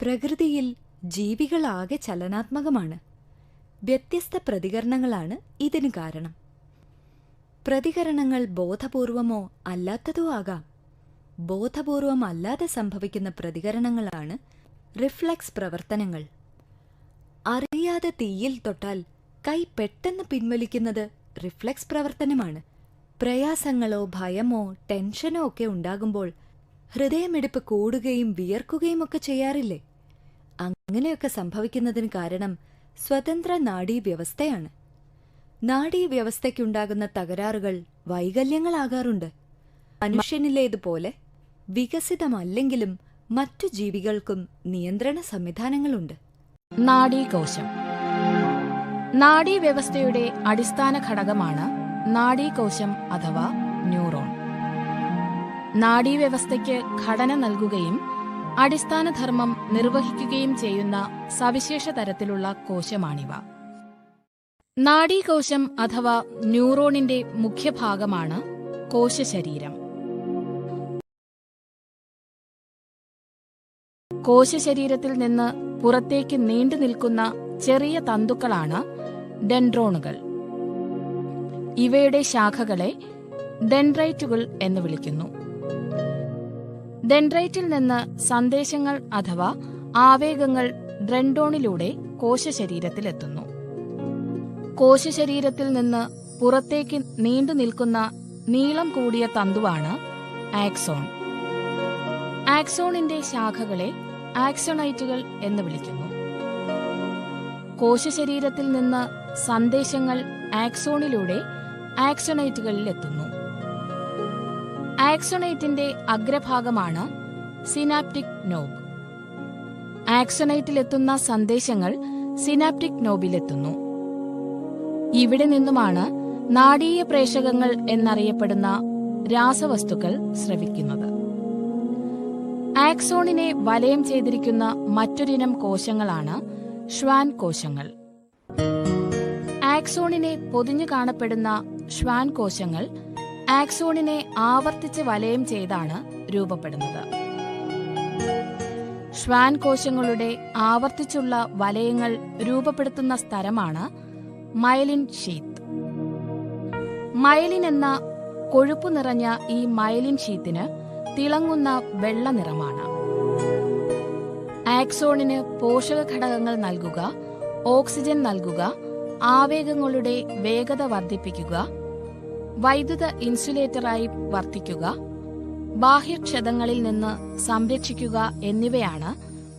പ്രകൃതിയിൽ ജീവികളാകെ ചലനാത്മകമാണ്. വ്യത്യസ്ത പ്രതികരണങ്ങളാണ് ഇതിന് കാരണം. പ്രതികരണങ്ങൾ ബോധപൂർവമോ അല്ലാത്തതോ ആകാം. ബോധപൂർവം അല്ലാതെ സംഭവിക്കുന്ന പ്രതികരണങ്ങളാണ് റിഫ്ലക്സ് പ്രവർത്തനങ്ങൾ. അറിയാതെ തീയിൽ തൊട്ടാൽ കൈ പെട്ടെന്ന് പിൻവലിക്കുന്നത് റിഫ്ലക്സ് പ്രവർത്തനമാണ്. പ്രയാസങ്ങളോ ഭയമോ ടെൻഷനോ ഒക്കെ ഉണ്ടാകുമ്പോൾ ഹൃദയമിടിപ്പ് കൂടുകയും വിയർക്കുകയും ഒക്കെ ചെയ്യാറില്ലേ? അങ്ങനെയൊക്കെ സംഭവിക്കുന്നതിന് കാരണം സ്വതന്ത്ര നാഡീവ്യവസ്ഥയാണ്. നാഡീവ്യവസ്ഥയ്ക്കുണ്ടാകുന്ന തകരാറുകൾ വൈകല്യങ്ങളാകാറുണ്ട്. മനുഷ്യനിലേതുപോലെ വികസിതമല്ലെങ്കിലും മറ്റു ജീവികൾക്കും നിയന്ത്രണ സംവിധാനങ്ങളുണ്ട്. നാഡീകോശം. നാഡീവ്യവസ്ഥയുടെ അടിസ്ഥാന ഘടകമാണ് നാഡീകോശം അഥവാ ന്യൂറോൺ. നാഡീവ്യവസ്ഥയ്ക്ക് ഘടന നൽകുകയും അടിസ്ഥാന ധർമ്മം നിർവഹിക്കുകയും ചെയ്യുന്ന സവിശേഷ തരത്തിലുള്ള കോശമാണിവ. നാഡീകോശം അഥവാ ന്യൂറോണിന്റെ മുഖ്യഭാഗമാണ് കോശശരീരം. കോശശരീരത്തിൽ നിന്ന് പുറത്തേക്ക് നീണ്ടു നിൽക്കുന്ന ചെറിയ തന്തുക്കളാണ് ഡെൻഡ്രോണുകൾ. ഇവയുടെ ശാഖകളെ ഡെൻഡ്രൈറ്റുകൾ എന്ന് വിളിക്കുന്നു. ഡെൻഡ്രൈറ്റിൽ നിന്ന് സന്ദേശങ്ങൾ അഥവാ ആവേഗങ്ങൾ ഡ്രെൻഡോണിലൂടെ കോശശരീരത്തിലെത്തുന്നു. കോശശരീരത്തിൽ നിന്ന് പുറത്തേക്ക് നീണ്ടു നിൽക്കുന്ന നീളം കൂടിയ തന്തുവാണ് ആക്സോൺ. ആക്സോണിന്റെ ശാഖകളെ ആക്സോണൈറ്റുകൾ എന്ന് വിളിക്കുന്നു. കോശശരീരത്തിൽ നിന്ന് സന്ദേശങ്ങൾ ആക്സോണിലൂടെ ആക്സോണൈറ്റുകളിൽ എത്തുന്നു ആക്സോണൈറ്റിന്റെ അഗ്രഭാഗമാണ് സിനാപ്റ്റിക് നോബ്. ആക്സോണൈറ്റിലെത്തുന്ന സന്ദേശങ്ങൾ സിനാപ്റ്റിക് നോബിലെത്തുന്നു. ഇവിടെ നിന്നുമാണ് നാടീയ പ്രേഷകങ്ങൾ എന്നറിയപ്പെടുന്ന രാസവസ്തുക്കൾ സ്രവിക്കുന്നത്. ആക്സോണിനെ വലയം ചെയ്തിരിക്കുന്ന മറ്റൊരിനം കോശങ്ങളാണ് ഷ്വാൻ കോശങ്ങൾ. ആക്സോണിനെ പൊതിഞ്ഞു കാണപ്പെടുന്ന ഷ്വാൻ കോശങ്ങൾ ആക്സോണിനെ ആവർത്തിച്ച് വലയം ചെയ്താണ് രൂപപ്പെടുന്നത്. ഷ്വാൻ കോശങ്ങളുടെ ആവർത്തിച്ചുള്ള വലയങ്ങൾ രൂപപ്പെടുത്തുന്ന സ്ഥലമാണ് മയലിൻ ഷീത്ത്. മയലിൻ എന്ന കൊഴുപ്പ് നിറഞ്ഞ ഈ മയലിൻ ഷീത്തിന് തിളങ്ങുന്ന വെള്ള നിറമാണ്. ആക്സോണിന് പോഷക ഘടകങ്ങൾ നൽകുക ഓക്സിജൻ നൽകുക ആവേഗങ്ങളുടെ വേഗത വർദ്ധിപ്പിക്കുക വൈദ്യുത ഇൻസുലേറ്ററായി വർത്തിക്കുക ബാഹ്യക്ഷതങ്ങളിൽ നിന്ന് സംരക്ഷിക്കുക എന്നിവയാണ്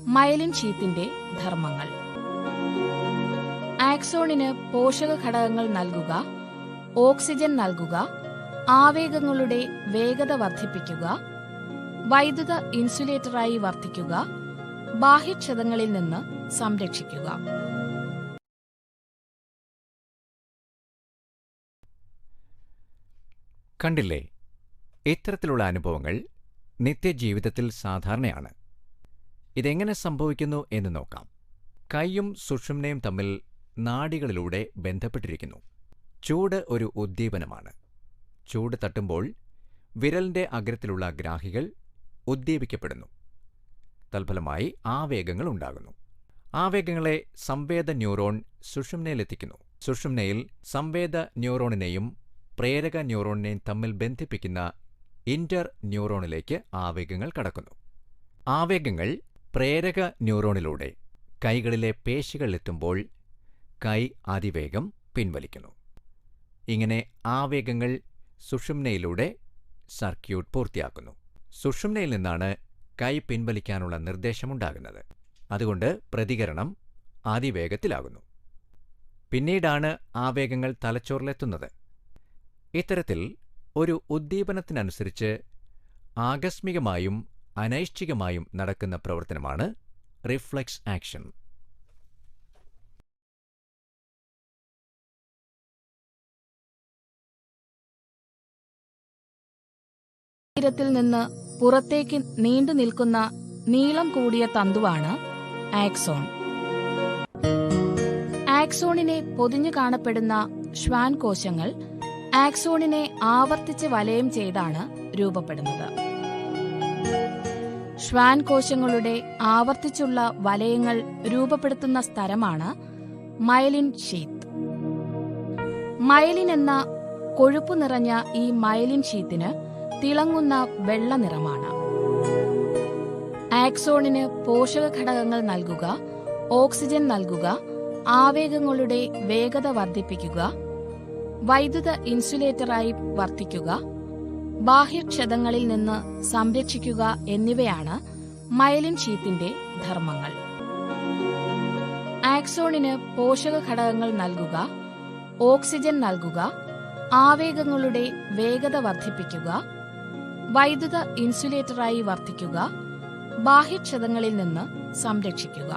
മയലിൻ ഷീത്തിന്റെ ധർമ്മങ്ങൾ. ആക്സോണിന് പോഷക ഘടകങ്ങൾ നൽകുക ഓക്സിജൻ നൽകുക ആവേഗങ്ങളുടെ വേഗത വർദ്ധിപ്പിക്കുക വൈദ്യുത ഇൻസുലേറ്ററായി വർത്തിക്കുക ബാഹ്യക്ഷതങ്ങളിൽ നിന്ന് സംരക്ഷിക്കുക. കണ്ടില്ലേ? ഇത്തരത്തിലുള്ള അനുഭവങ്ങൾ നിത്യജീവിതത്തിൽ സാധാരണയാണ്. ഇതെങ്ങനെ സംഭവിക്കുന്നു എന്ന് നോക്കാം. കൈയും സുഷുമ്നയും തമ്മിൽ നാടികളിലൂടെ ബന്ധപ്പെട്ടിരിക്കുന്നു. ചൂട് ഒരു ഉദ്ദീപനമാണ്. ചൂട് തട്ടുമ്പോൾ വിരലിന്റെ അഗ്രത്തിലുള്ള ഗ്രാഹികൾ ഉദ്ദീപിക്കപ്പെടുന്നു. തൽഫലമായി ആവേഗങ്ങൾ ഉണ്ടാകുന്നു. ആവേഗങ്ങളെ സംവേദ ന്യൂറോൺ സുഷുമ്നയിലെത്തിക്കുന്നു. സുഷുമ്നയിൽ സംവേദ ന്യൂറോണിനെയും പ്രേരക ന്യൂറോണിനെയും തമ്മിൽ ബന്ധിപ്പിക്കുന്ന ഇന്റർ ന്യൂറോണിലേക്ക് ആവേഗങ്ങൾ കടക്കുന്നു. ആവേഗങ്ങൾ പ്രേരക ന്യൂറോണിലൂടെ കൈകളിലെ പേശികളിലെത്തുമ്പോൾ കൈ അതിവേഗം പിൻവലിക്കുന്നു. ഇങ്ങനെ ആവേഗങ്ങൾ സുഷുമ്നയിലൂടെ സർക്യൂട്ട് പൂർത്തിയാക്കുന്നു. സുഷുമ്നയിൽ നിന്നാണ് കൈ പിൻവലിക്കാനുള്ള നിർദ്ദേശമുണ്ടാകുന്നത്. അതുകൊണ്ട് പ്രതികരണം അതിവേഗത്തിലാകുന്നു. പിന്നീടാണ് ആവേഗങ്ങൾ തലച്ചോറിലെത്തുന്നത്. ഇത്തരത്തിൽ ഒരു ഉദ്ദീപനത്തിനനുസരിച്ച് ആകസ്മികമായും അനൈഷ്ഠികമായും നടക്കുന്ന പ്രവർത്തനമാണ് റിഫ്ലക്സ് ആക്ഷൻ. ശരീരത്തിൽ നിന്ന് പുറത്തേക്ക് നീണ്ടു നിൽക്കുന്ന നീളം കൂടിയ തന്തുവാണ് ആക്സോൺ. ആക്സോണിനെ പൊതിഞ്ഞു കാണപ്പെടുന്ന ശ്വാൻ കോശങ്ങൾ ആക്സോണിനെ ആവർത്തിച്ച് വലയം ചെയ്താണ് രൂപപ്പെടുന്നത്. ശ്വാൻ കോശങ്ങളുടെ ആവർത്തിച്ചുള്ള വലയങ്ങൾ രൂപപ്പെടുത്തുന്ന സ്ഥലമാണ് മയലിൻ ഷീത്ത്. മയലിൻ എന്ന കൊഴുപ്പ് നിറഞ്ഞ ഈ മയലിൻ ഷീത്തിന് തിളങ്ങുന്ന വെള്ള നിറമാണ്. ആക്സോണിന് പോഷക ഘടകങ്ങൾ നൽകുക ഓക്സിജൻ നൽകുക ആവേഗങ്ങളുടെ വേഗത വർദ്ധിപ്പിക്കുക വൈദ്യുത ഇൻസുലേറ്ററായി വർത്തിക്കുക ബാഹ്യക്ഷതങ്ങളിൽ നിന്ന് സംരക്ഷിക്കുക എന്നിവയാണ് മയലിൻ ഷീത്തിന്റെ ധർമ്മങ്ങൾ. ആക്സോണിന് പോഷക ഘടകങ്ങൾ നൽകുക ഓക്സിജൻ നൽകുക ആവേഗങ്ങളുടെ വേഗത വർദ്ധിപ്പിക്കുക വൈദ്യുത ഇൻസുലേറ്ററായി വർത്തിക്കുക ബാഹ്യക്ഷതങ്ങളിൽ നിന്ന് സംരക്ഷിക്കുക.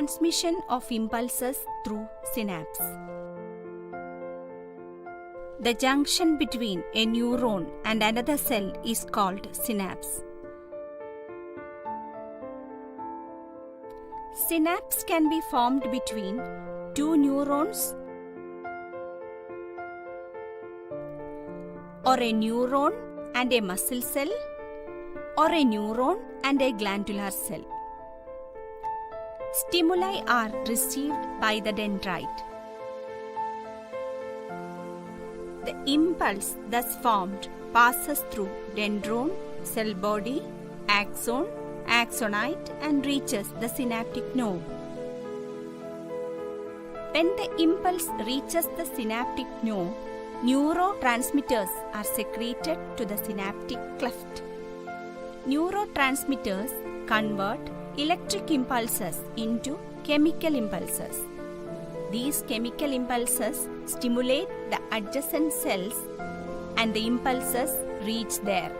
Transmission of impulses through synapse. The junction between a neuron and another cell is called synapse. Synapse can be formed between two neurons or a neuron and a muscle cell or a neuron and a glandular cell. Stimuli are received by the dendrite. The impulse thus formed passes through dendron, cell body, axon, axonite and reaches the synaptic node. When the impulse reaches the synaptic node, neurotransmitters are secreted to the synaptic cleft. Neurotransmitters convert electric impulses into chemical impulses. These chemical impulses stimulate the adjacent cells and the impulses reach there.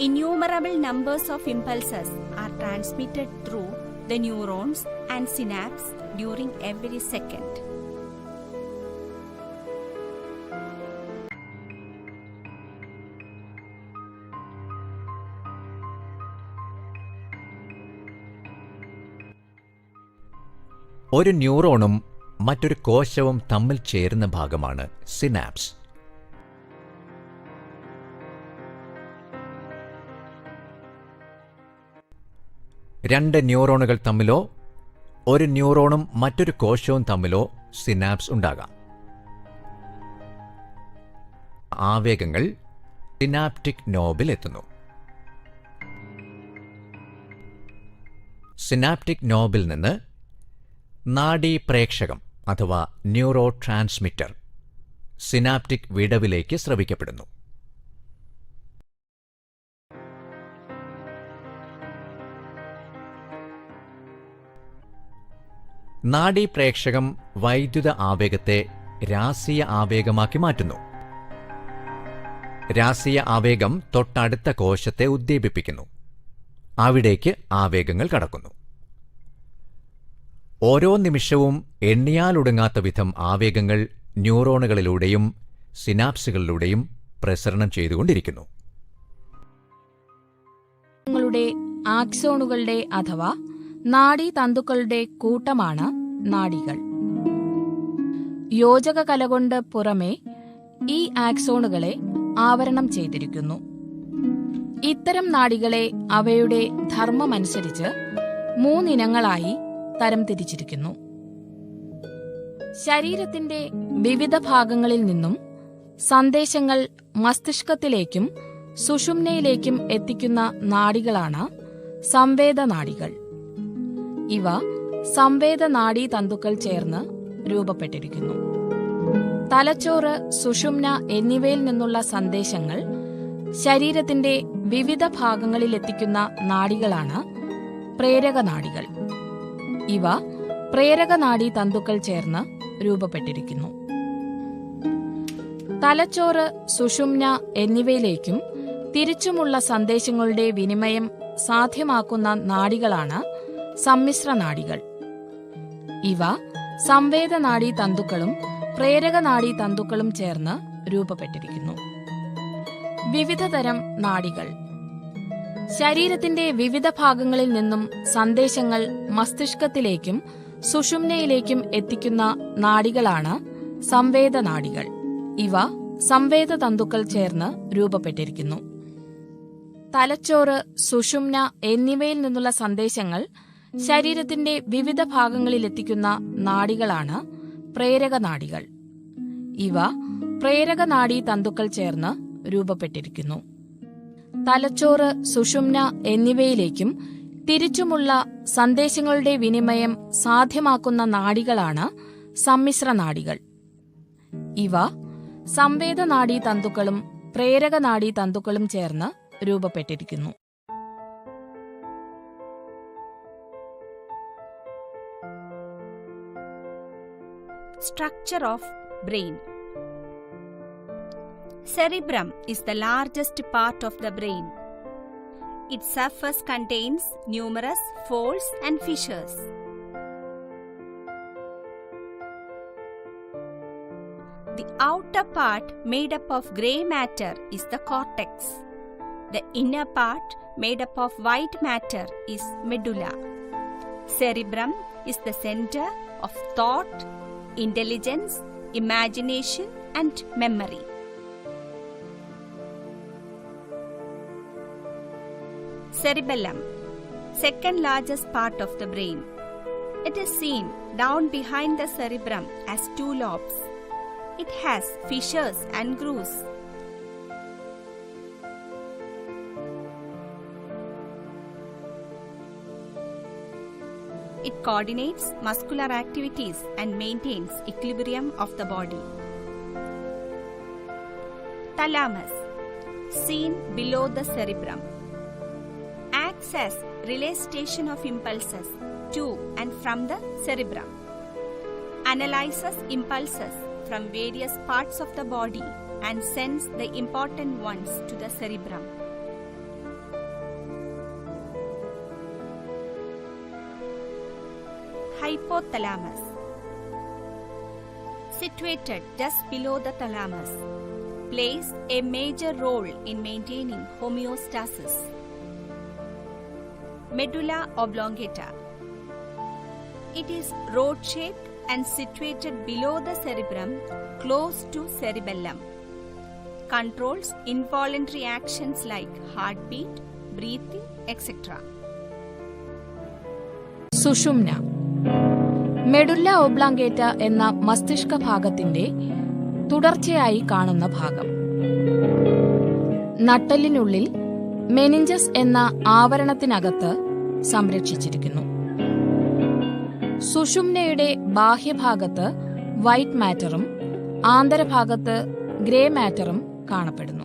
Innumerable numbers of impulses are transmitted through the neurons and synapse during every second. ഒരു ന്യൂറോണും മറ്റൊരു കോശവും തമ്മിൽ ചേരുന്ന ഭാഗമാണ് synapse. രണ്ട് ന്യൂറോണുകൾ തമ്മിലോ ഒരു ന്യൂറോണും മറ്റൊരു കോശവും തമ്മിലോ synapse ഉണ്ടാകാം. ആവേഗങ്ങൾ സിനാപ്റ്റിക് നോബിൽ എത്തുന്നു. സിനാപ്റ്റിക് നോബിൽ നിന്ന് നാഡീപ്രേക്ഷകം അഥവാ ന്യൂറോ ട്രാൻസ്മിറ്റർ സിനാപ്റ്റിക് വിടവിലേക്ക് സ്രവിക്കപ്പെടുന്നു. നാഡീപ്രേക്ഷകം വൈദ്യുത ആവേഗത്തെ രാസീയ ആവേഗമാക്കി മാറ്റുന്നു. രാസീയ ആവേഗം തൊട്ടടുത്ത കോശത്തെ ഉദ്ദീപിപ്പിക്കുന്നു. അവിടേക്ക് ആവേഗങ്ങൾ കടക്കുന്നു. ഓരോ നിമിഷവും എണ്ണിയാലൊടുങ്ങാത്ത വിധം ആവേഗങ്ങൾ ന്യൂറോണുകളിലൂടെയും സിനാപ്സുകളിലൂടെയും പ്രസരണം ചെയ്തുകൊണ്ടിരിക്കുന്നു. നിങ്ങളുടെ ആക്സോണുകളുടെ അഥവാ നാഡീതന്തുക്കളുടെ കൂട്ടമാണ് നാഡികൾ. യോജക കല കൊണ്ട് പുറമെ ഈ ആക്സോണുകളെ ആവരണം ചെയ്തിരിക്കുന്നു. ഇത്തരം നാഡികളെ അവയുടെ ധർമ്മമനുസരിച്ച് മൂന്നിനങ്ങളായി തരംതിരിച്ചിരിക്കുന്നു ശരീരത്തിന്റെ വിവിധ ഭാഗങ്ങളിൽ നിന്നും സന്ദേശങ്ങൾ മസ്തിഷ്കത്തിലേക്കും സുഷുമ്നയിലേക്കും എത്തിക്കുന്ന നാടികളാണ് സംവേദനാടികൾ. ഇവ സംവേദനാഡീ തന്തുക്കൾ ചേർന്ന് രൂപപ്പെട്ടിരിക്കുന്നു. തലച്ചോറ് സുഷുമ്ന എന്നിവയിൽ നിന്നുള്ള സന്ദേശങ്ങൾ ശരീരത്തിന്റെ വിവിധ ഭാഗങ്ങളിൽ എത്തിക്കുന്ന നാഡികളാണ് പ്രേരക നാഡികൾ ഇവ പ്രേരക നാഡീ തന്തുക്കൾ ചേർന്ന് രൂപപ്പെട്ടിരിക്കുന്നു. തലച്ചോറ് സുഷുമ്ന എന്നിവയിലേക്കും തിരിച്ചുമുള്ള സന്ദേശങ്ങളുടെ വിനിമയം സാധ്യമാക്കുന്ന നാഡികളാണ് സമ്മിശ്ര നാഡികൾ ഇവ സംവേദ നാഡീ തന്തുക്കളും പ്രേരക നാഡീ തന്തുക്കളും ചേർന്ന് രൂപപ്പെട്ടിരിക്കുന്നു. വിവിധതരം നാഡികൾ ശരീരത്തിന്റെ വിവിധ ഭാഗങ്ങളിൽ നിന്നും സന്ദേശങ്ങൾ മസ്തിഷ്കത്തിലേക്കും സുഷുമ്നയിലേക്കും എത്തിക്കുന്ന നാടികളാണ് സംവേദ നാഡികൾ ഇവ സംവേദ തന്തുക്കൾ ചേർന്ന് രൂപപ്പെട്ടിരിക്കുന്നു. തലച്ചോറ് സുഷുമ്ന എന്നിവയിൽ നിന്നുള്ള സന്ദേശങ്ങൾ ശരീരത്തിന്റെ വിവിധ ഭാഗങ്ങളിൽ എത്തിക്കുന്ന നാഡികളാണ് പ്രേരക നാടികൾ ഇവ പ്രേരക നാഡീ തന്തുക്കൾ ചേർന്ന് രൂപപ്പെട്ടിരിക്കുന്നു. തലച്ചോറ് സുഷുമ്ന എന്നിവയിലേക്കും തിരിച്ചുമുള്ള സന്ദേശങ്ങളുടെ വിനിമയം സാധ്യമാക്കുന്ന നാഡികളാണ് സമ്മിശ്ര നാഡികൾ ഇവ സംവേദ നാഡീ തന്തുക്കളും പ്രേരക നാഡീ തന്തുക്കളും ചേർന്ന് രൂപപ്പെട്ടിരിക്കുന്നു structure of brain. Cerebrum is the largest part of the brain. Its surface contains numerous folds and fissures. The outer part, made up of grey matter, is the cortex. The inner part, made up of white matter, is medulla. Cerebrum is the center of thought, intelligence, imagination, and memory. Cerebellum, second largest part of the brain. It is seen down behind the cerebrum as two lobes. It has fissures and grooves. It coordinates muscular activities and maintains equilibrium of the body. Thalamus, seen below the cerebrum, as relay station of impulses to and from the cerebrum. Analyzes impulses from various parts of the body and sends the important ones to the cerebrum. Hypothalamus. Situated just below the thalamus, plays a major role in maintaining homeostasis. Medulla oblongata. It is rod shaped and situated below the cerebrum, close to cerebellum. Controls involuntary actions like heartbeat, breathing, etc. സുഷുമ്ന medulla oblongata എന്ന മസ്തിഷ്ക ഭാഗത്തിന്റെ തുടർച്ചയായി കാണുന്ന ഭാഗം നട്ടലിനുള്ളിൽ meninges എന്ന ആവരണത്തിനകത്ത് സംരക്ഷിച്ചിരിക്കുന്നു. സുഷുമ്നയുടെ ബാഹ്യഭാഗത്ത് white മാറ്ററും ആന്തരഭാഗത്ത് grey മാറ്ററും കാണപ്പെടുന്നു.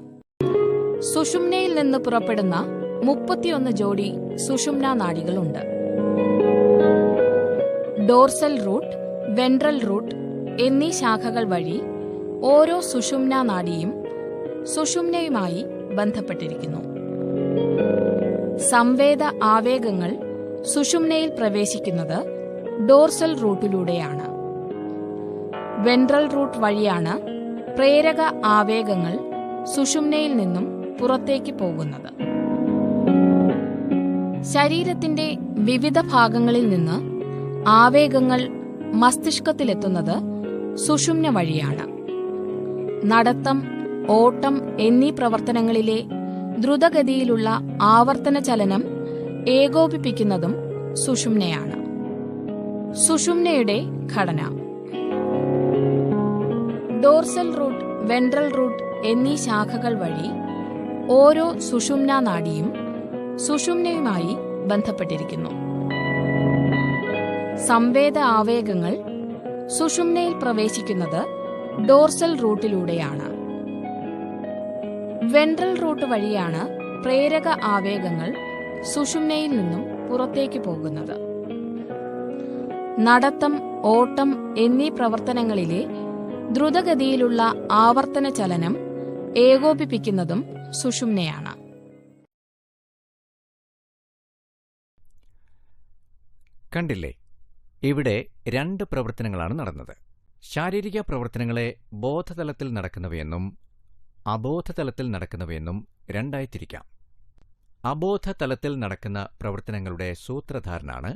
സുഷുമ്നയിൽ നിന്ന് പുറപ്പെടുന്ന മുപ്പത്തിയൊന്ന് ജോഡി സുഷുമ്ന നാഡികളുണ്ട് ഡോർസൽ റൂട്ട് വെൻട്രൽ റൂട്ട് എന്നീ ശാഖകൾ വഴി ഓരോ സുഷുമ്ന നാടിയും സുഷുമ്നയുമായി ബന്ധപ്പെട്ടിരിക്കുന്നു. സംവേദ ആവേഗങ്ങൾ സുഷുമ്നയിൽ പ്രവേശിക്കുന്നത് ഡോർസൽ റൂട്ടിലൂടെയാണ്. വെൻട്രൽ റൂട്ട് വഴിയാണ് പ്രേരക ആവേഗങ്ങൾ സുഷുമ്നയിൽ നിന്നും പുറത്തേക്ക് പോകുന്നത്. ശരീരത്തിന്റെ വിവിധ ഭാഗങ്ങളിൽ നിന്ന് ആവേഗങ്ങൾ മസ്തിഷ്കത്തിലെത്തുന്നത് സുഷുമ്ന വഴിയാണ്. നടത്തം ഓട്ടം എന്നീ പ്രവർത്തനങ്ങളിലെ ദ്രുതഗതിയിലുള്ള ആവർത്തന ചലനം ഏകോപിപ്പിക്കുന്നതും സുഷുമ്നയാണ്. സുഷുമ്നയുടെ ഘടന. ഡോർസൽ റൂട്ട് വെൻട്രൽ റൂട്ട് എന്നീ ശാഖകൾ വഴി ഓരോ സുഷുമ്ന നാടിയും സുഷുമ്നയുമായി ബന്ധപ്പെട്ടിരിക്കുന്നു. സംവേദ ആവേഗങ്ങൾ സുഷുമ്നയിൽ പ്രവേശിക്കുന്നത് ഡോർസൽ റൂട്ടിലൂടെയാണ്. വെൻട്രൽ റൂട്ട് വഴിയാണ് പ്രേരക ആവേഗങ്ങൾ സുഷുമ്നയിൽ നിന്നും പുറത്തേക്ക് പോകുന്നത്. നടത്തം ഓട്ടം എന്നീ പ്രവർത്തനങ്ങളിലെ ദ്രുതഗതിയിലുള്ള ആവർത്തന ചലനം ഏകോപിപ്പിക്കുന്നതും സുഷുമ്നയാണ്. കണ്ടില്ലേ? ഇവിടെ രണ്ട് പ്രവർത്തനങ്ങളാണ് നടന്നത്. ശാരീരിക പ്രവർത്തനങ്ങളെ ബോധതലത്തിൽ നടക്കുന്നവയെന്നും അബോധതലത്തിൽ നടക്കുന്നവയെന്നും രണ്ടായി തിരിക്കാം അബോധതലത്തിൽ നടക്കുന്ന പ്രവർത്തനങ്ങളുടെ സൂത്രധാരനാണ്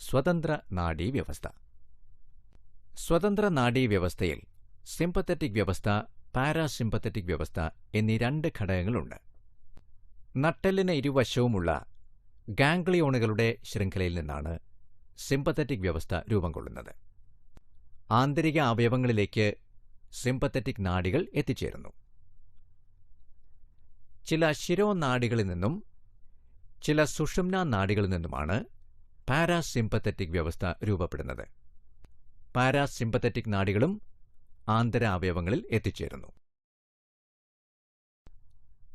സ്വതന്ത്ര നാഡീവ്യവസ്ഥ. സ്വതന്ത്ര നാഡീവ്യവസ്ഥയിൽ സിംപത്തറ്റിക് വ്യവസ്ഥ പാരാസിംപത്തറ്റിക് വ്യവസ്ഥ എന്നീ രണ്ട് ഘടകങ്ങളുണ്ട്. നട്ടെല്ലിന് ഇരുവശവുമുള്ള ഗാംഗ്ലിയോണുകളുടെ ശൃംഖലയിൽ നിന്നാണ് സിംപത്തറ്റിക് വ്യവസ്ഥ രൂപം കൊള്ളുന്നത്. ആന്തരിക അവയവങ്ങളിലേക്ക് സിംപത്തറ്റിക് നാഡികൾ എത്തിച്ചേരുന്നു. ചില ശിരോനാടികളിൽ നിന്നും ചില സുഷുമ്ന നാടികളിൽ നിന്നുമാണ് പാരാസിമ്പത്തറ്റിക് വ്യവസ്ഥ രൂപപ്പെടുന്നത്. പാരാസിമ്പത്തറ്റിക് നാടികളും ആന്തരാവയവങ്ങളിൽ എത്തിച്ചേരുന്നു.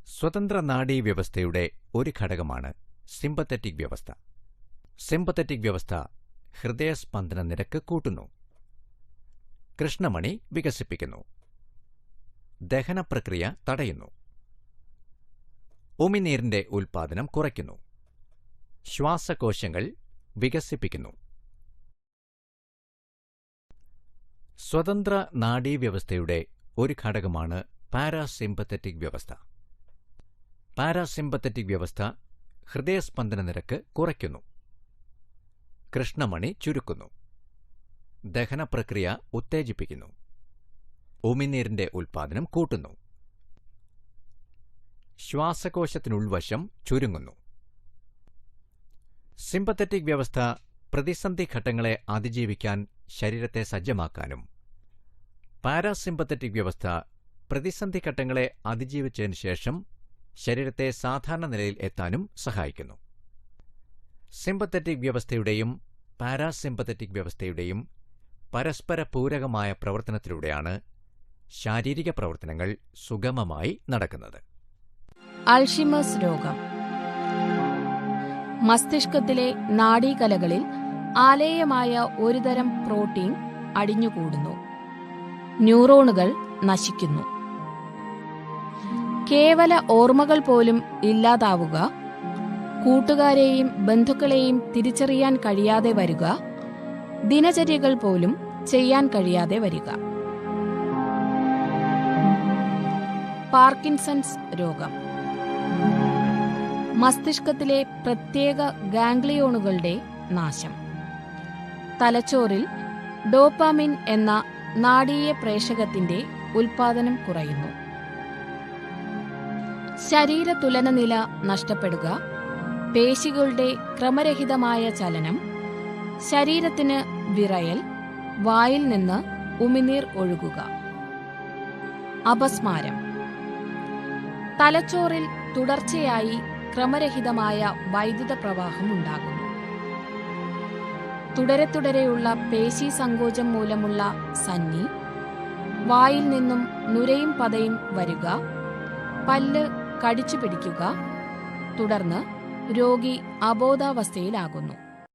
സ്വതന്ത്ര നാഡീ വ്യവസ്ഥയുടെ ഒരു ഘടകമാണ് സിമ്പത്തറ്റിക് വ്യവസ്ഥ. സിമ്പത്തറ്റിക് വ്യവസ്ഥ ഹൃദയസ്പന്ദന നിരക്ക് കൂട്ടുന്നു. കൃഷ്ണമണി വികസിപ്പിക്കുന്നു. ദഹനപ്രക്രിയ തടയുന്നു. ഉമിനീരിന്റെ ഉൽപ്പാദനം കുറയ്ക്കുന്നു. ശ്വാസകോശങ്ങൾ വികസിപ്പിക്കുന്നു. സ്വതന്ത്ര നാഡീവ്യവസ്ഥയുടെ ഒരു ഘടകമാണ് പാരാസിമ്പത്തറ്റിക് വ്യവസ്ഥ. പാരാസിമ്പത്തറ്റിക് വ്യവസ്ഥ ഹൃദയസ്പന്ദന നിരക്ക് കുറയ്ക്കുന്നു. കൃഷ്ണമണി ചുരുക്കുന്നു. ദഹനപ്രക്രിയ ഉത്തേജിപ്പിക്കുന്നു. ഉമിനീരിന്റെ ഉൽപ്പാദനം കൂട്ടുന്നു. ശ്വാസകോശത്തിനുൾവശം ചുരുങ്ങുന്നു. സിമ്പത്തറ്റിക് വ്യവസ്ഥ പ്രതിസന്ധി ഘട്ടങ്ങളെ അതിജീവിക്കാൻ ശരീരത്തെ സജ്ജമാക്കാനും. പാരാസിമ്പത്തറ്റിക് വ്യവസ്ഥ പ്രതിസന്ധി ഘട്ടങ്ങളെ അതിജീവിച്ചതിന് ശേഷം ശരീരത്തെ സാധാരണ നിലയിൽ എത്താനും സഹായിക്കുന്നു. സിമ്പത്തറ്റിക് വ്യവസ്ഥയുടെയും പാരാസിമ്പത്തറ്റിക് വ്യവസ്ഥയുടെയും പരസ്പര പൂരകമായ പ്രവർത്തനത്തിലൂടെയാണ് ശാരീരിക പ്രവർത്തനങ്ങൾ സുഗമമായി നടക്കുന്നത്. അൾഷിമേഴ്സ് രോഗം. മസ്തിഷ്കത്തിലെ നാഡീകലകളിൽ ആലേയമായ ഒരുതരം പ്രോട്ടീൻ അടിഞ്ഞുകൂടുന്നു. ന്യൂറോണുകൾ നശിക്കുന്നു. കേവല ഓർമ്മകൾ പോലും ഇല്ലാതാവുക കൂട്ടുകാരെയും ബന്ധുക്കളെയും തിരിച്ചറിയാൻ കഴിയാതെ വരിക ദിനചര്യകൾ പോലും ചെയ്യാൻ കഴിയാതെ വരിക. പാർക്കിൻസൺസ് രോഗം. മസ്തിഷ്കത്തിലെ പ്രത്യേക ഗാംഗ്ലിയോണുകളുടെ നാശം. തലച്ചോറിൽ ഡോപ്പാമിൻ എന്ന നാടീയ പ്രേഷകത്തിന്റെ ഉൽപാദനം കുറയുന്നു. ശരീര തുലനനില നഷ്ടപ്പെടുക പേശികളുടെ ക്രമരഹിതമായ ചലനം ശരീരത്തിന് വിറയൽ വായിൽ നിന്ന് ഉമിനീർ ഒഴുകുക. അപസ്മാരം. തലച്ചോറിൽ തുടർച്ചയായി ക്രമരഹിതമായ വൈദ്യുത പ്രവാഹം ഉണ്ടാകുന്നു. തുടരെ തുടരെയുള്ള പേശി സങ്കോചം മൂലമുള്ള സന്നി വായിൽ നിന്നും നുരയും പതയും വരിക പല്ല് കടിച്ചു പിടിക്കുക തുടർന്ന് രോഗി അബോധാവസ്ഥയിലാകുന്നു.